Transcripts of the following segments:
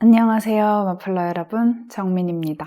안녕하세요, 마플러 여러분. 정민입니다.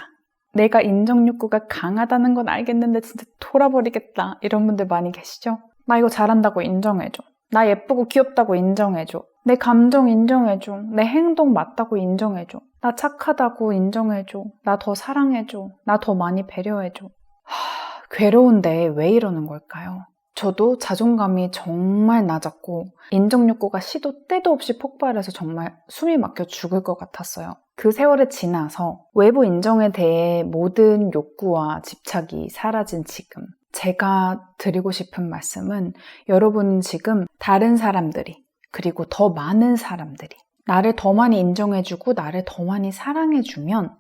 내가 인정 욕구가 강하다는 건 알겠는데 진짜 돌아버리겠다. 이런 분들 많이 계시죠? 나 이거 잘한다고 인정해줘. 나 예쁘고 귀엽다고 인정해줘. 내 감정 인정해줘. 내 행동 맞다고 인정해줘. 나 착하다고 인정해줘. 나 더 사랑해줘. 나 더 많이 배려해줘. 하, 괴로운데 왜 이러는 걸까요? 저도 자존감이 정말 낮았고 인정 욕구가 시도 때도 없이 폭발해서 정말 숨이 막혀 죽을 것 같았어요. 그 세월이 지나서 외부 인정에 대해 모든 욕구와 집착이 사라진 지금 제가 드리고 싶은 말씀은 여러분은 지금 다른 사람들이 그리고 더 많은 사람들이 나를 더 많이 인정해주고 나를 더 많이 사랑해주면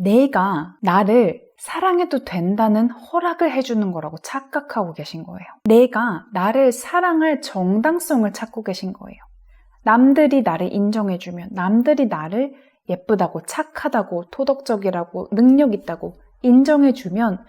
내가 나를 사랑해도 된다는 허락을 해주는 거라고 착각하고 계신 거예요. 내가 나를 사랑할 정당성을 찾고 계신 거예요. 남들이 나를 인정해주면, 남들이 나를 예쁘다고, 착하다고, 토덕적이라고, 능력 있다고 인정해주면,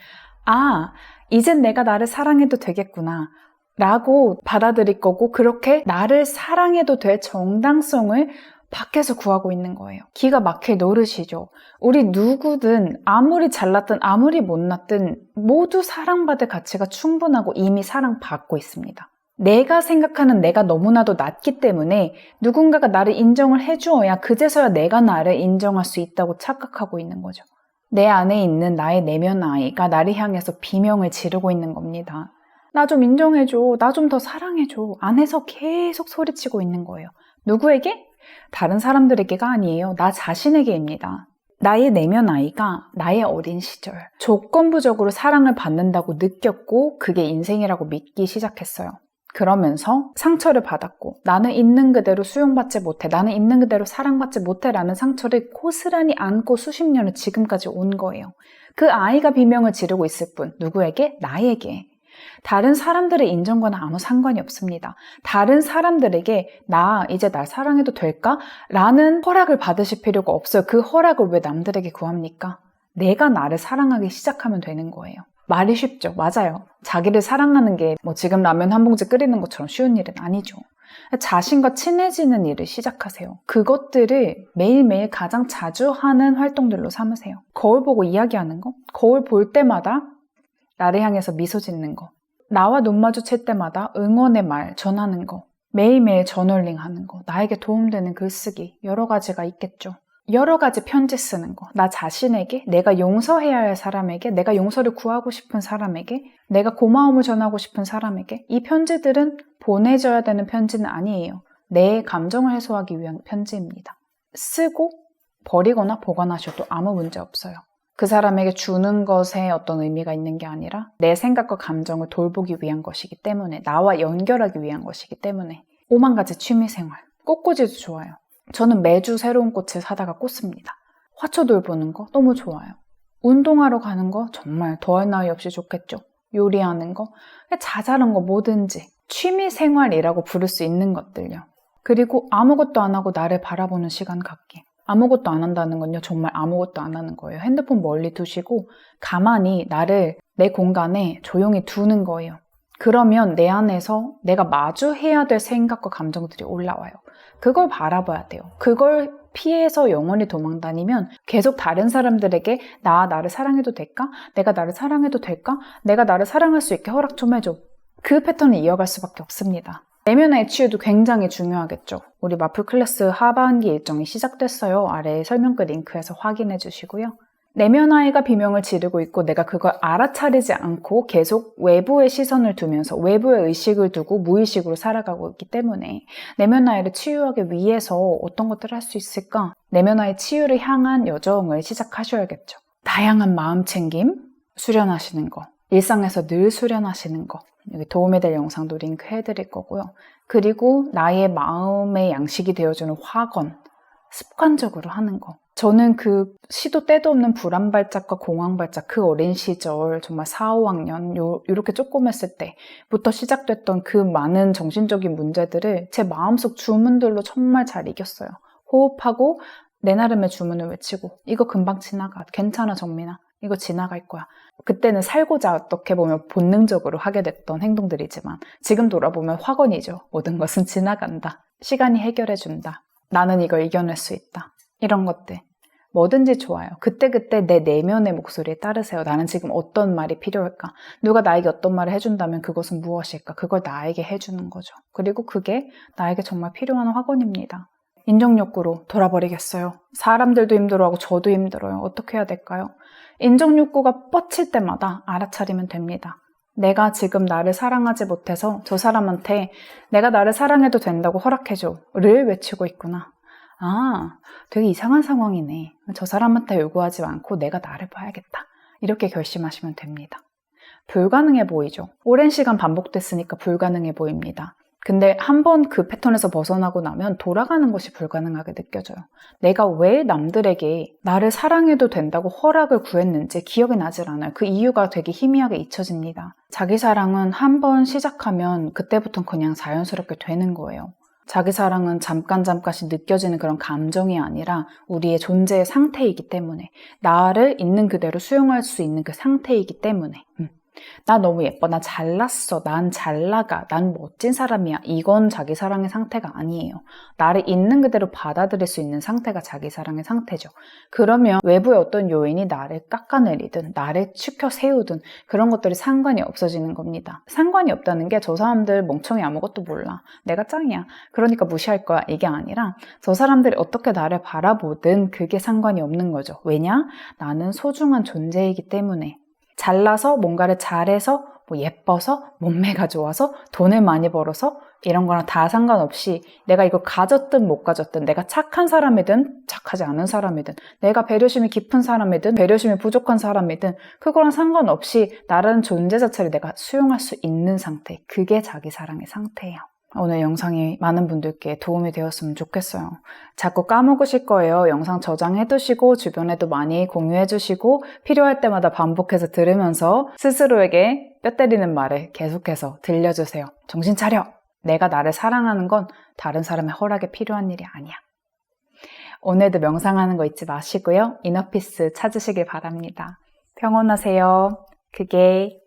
아, 이젠 내가 나를 사랑해도 되겠구나. 라고 받아들일 거고, 그렇게 나를 사랑해도 될 정당성을 밖에서 구하고 있는 거예요. 기가 막힐 노릇이죠. 우리 누구든 아무리 잘났든 아무리 못났든 모두 사랑받을 가치가 충분하고 이미 사랑받고 있습니다. 내가 생각하는 내가 너무나도 낮기 때문에 누군가가 나를 인정을 해주어야 그제서야 내가 나를 인정할 수 있다고 착각하고 있는 거죠. 내 안에 있는 나의 내면 아이가 나를 향해서 비명을 지르고 있는 겁니다. 나 좀 인정해줘. 나 좀 더 사랑해줘. 안에서 계속 소리치고 있는 거예요. 누구에게? 다른 사람들에게가 아니에요. 나 자신에게입니다. 나의 내면 아이가 나의 어린 시절 조건부적으로 사랑을 받는다고 느꼈고 그게 인생이라고 믿기 시작했어요. 그러면서 상처를 받았고 나는 있는 그대로 수용받지 못해 나는 있는 그대로 사랑받지 못해 라는 상처를 고스란히 안고 수십 년을 지금까지 온 거예요. 그 아이가 비명을 지르고 있을 뿐 누구에게? 나에게. 다른 사람들의 인정과는 아무 상관이 없습니다. 다른 사람들에게 나 이제 날 사랑해도 될까? 라는 허락을 받으실 필요가 없어요. 그 허락을 왜 남들에게 구합니까? 내가 나를 사랑하기 시작하면 되는 거예요. 말이 쉽죠. 맞아요. 자기를 사랑하는 게 뭐 지금 라면 한 봉지 끓이는 것처럼 쉬운 일은 아니죠. 자신과 친해지는 일을 시작하세요. 그것들을 매일매일 가장 자주 하는 활동들로 삼으세요. 거울 보고 이야기하는 거, 거울 볼 때마다 나를 향해서 미소 짓는 거, 나와 눈 마주칠 때마다 응원의 말 전하는 거, 매일매일 저널링 하는 거, 나에게 도움되는 글쓰기, 여러 가지가 있겠죠. 여러 가지 편지 쓰는 거, 나 자신에게, 내가 용서해야 할 사람에게, 내가 용서를 구하고 싶은 사람에게, 내가 고마움을 전하고 싶은 사람에게, 이 편지들은 보내줘야 되는 편지는 아니에요. 내 감정을 해소하기 위한 편지입니다. 쓰고 버리거나 보관하셔도 아무 문제 없어요. 그 사람에게 주는 것에 어떤 의미가 있는 게 아니라 내 생각과 감정을 돌보기 위한 것이기 때문에 나와 연결하기 위한 것이기 때문에 오만 가지 취미 생활 꽃꽂이도 좋아요. 저는 매주 새로운 꽃을 사다가 꽂습니다. 화초 돌 보는 거 너무 좋아요. 운동하러 가는 거 정말 더할 나위 없이 좋겠죠. 요리하는 거, 자잘한 거 뭐든지 취미 생활이라고 부를 수 있는 것들요. 그리고 아무것도 안 하고 나를 바라보는 시간 갖기. 아무것도 안 한다는 건요, 정말 아무것도 안 하는 거예요. 핸드폰 멀리 두시고, 가만히 나를 내 공간에 조용히 두는 거예요. 그러면 내 안에서 내가 마주해야 될 생각과 감정들이 올라와요. 그걸 바라봐야 돼요. 그걸 피해서 영원히 도망다니면 계속 다른 사람들에게 나 나를 사랑해도 될까? 내가 나를 사랑해도 될까? 내가 나를 사랑할 수 있게 허락 좀 해줘. 그 패턴을 이어갈 수밖에 없습니다. 내면의 치유도 굉장히 중요하겠죠. 우리 마플 클래스 하반기 일정이 시작됐어요. 아래 설명글 링크에서 확인해 주시고요. 내면 아이가 비명을 지르고 있고 내가 그걸 알아차리지 않고 계속 외부의 시선을 두면서 외부의 의식을 두고 무의식으로 살아가고 있기 때문에 내면 아이를 치유하기 위해서 어떤 것들을 할 수 있을까? 내면 아이 치유를 향한 여정을 시작하셔야겠죠. 다양한 마음 챙김, 수련하시는 거, 일상에서 늘 수련하시는 거, 여기 도움이 될 영상도 링크 해 드릴 거고요. 그리고 나의 마음의 양식이 되어주는 확언, 습관적으로 하는 거. 저는 그 시도 때도 없는 불안발작과 공황발작 그 어린 시절 정말 4, 5학년 요, 이렇게 조그맸을 때부터 시작됐던 그 많은 정신적인 문제들을 제 마음속 주문들로 정말 잘 이겼어요. 호흡하고 내 나름의 주문을 외치고 이거 금방 지나가. 괜찮아 정민아. 이거 지나갈 거야. 그때는 살고자 어떻게 보면 본능적으로 하게 됐던 행동들이지만 지금 돌아보면 확언이죠. 모든 것은 지나간다. 시간이 해결해준다. 나는 이걸 이겨낼 수 있다. 이런 것들. 뭐든지 좋아요. 그때그때 내 내면의 목소리에 따르세요. 나는 지금 어떤 말이 필요할까? 누가 나에게 어떤 말을 해준다면 그것은 무엇일까? 그걸 나에게 해주는 거죠. 그리고 그게 나에게 정말 필요한 확언입니다. 인정욕구로 돌아버리겠어요. 사람들도 힘들어하고 저도 힘들어요. 어떻게 해야 될까요? 인정 욕구가 뻗칠 때마다 알아차리면 됩니다. 내가 지금 나를 사랑하지 못해서 저 사람한테 내가 나를 사랑해도 된다고 허락해줘를 외치고 있구나. 아, 되게 이상한 상황이네. 저 사람한테 요구하지 않고 내가 나를 봐야겠다. 이렇게 결심하시면 됩니다. 불가능해 보이죠? 오랜 시간 반복됐으니까 불가능해 보입니다. 근데 한 번 그 패턴에서 벗어나고 나면 돌아가는 것이 불가능하게 느껴져요. 내가 왜 남들에게 나를 사랑해도 된다고 허락을 구했는지 기억이 나질 않아요. 그 이유가 되게 희미하게 잊혀집니다. 자기 사랑은 한 번 시작하면 그때부터 그냥 자연스럽게 되는 거예요. 자기 사랑은 잠깐 잠깐씩 느껴지는 그런 감정이 아니라 우리의 존재의 상태이기 때문에 나를 있는 그대로 수용할 수 있는 그 상태이기 때문에 음. 나 너무 예뻐. 나 잘났어. 난 잘나가. 난 멋진 사람이야. 이건 자기 사랑의 상태가 아니에요. 나를 있는 그대로 받아들일 수 있는 상태가 자기 사랑의 상태죠. 그러면 외부의 어떤 요인이 나를 깎아내리든, 나를 치켜 세우든, 그런 것들이 상관이 없어지는 겁니다. 상관이 없다는 게 저 사람들 멍청이 아무것도 몰라. 내가 짱이야. 그러니까 무시할 거야. 이게 아니라 저 사람들이 어떻게 나를 바라보든 그게 상관이 없는 거죠. 왜냐? 나는 소중한 존재이기 때문에. 잘나서 뭔가를 잘해서 뭐 예뻐서 몸매가 좋아서 돈을 많이 벌어서 이런 거랑 다 상관없이 내가 이거 가졌든 못 가졌든 내가 착한 사람이든 착하지 않은 사람이든 내가 배려심이 깊은 사람이든 배려심이 부족한 사람이든 그거랑 상관없이 나라는 존재 자체를 내가 수용할 수 있는 상태 그게 자기 사랑의 상태예요. 오늘 영상이 많은 분들께 도움이 되었으면 좋겠어요. 자꾸 까먹으실 거예요. 영상 저장해 두시고 주변에도 많이 공유해 주시고 필요할 때마다 반복해서 들으면서 스스로에게 뼈 때리는 말을 계속해서 들려주세요. 정신 차려! 내가 나를 사랑하는 건 다른 사람의 허락에 필요한 일이 아니야. 오늘도 명상하는 거 잊지 마시고요. 이너피스 찾으시길 바랍니다. 평온하세요. 그게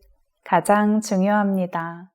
가장 중요합니다.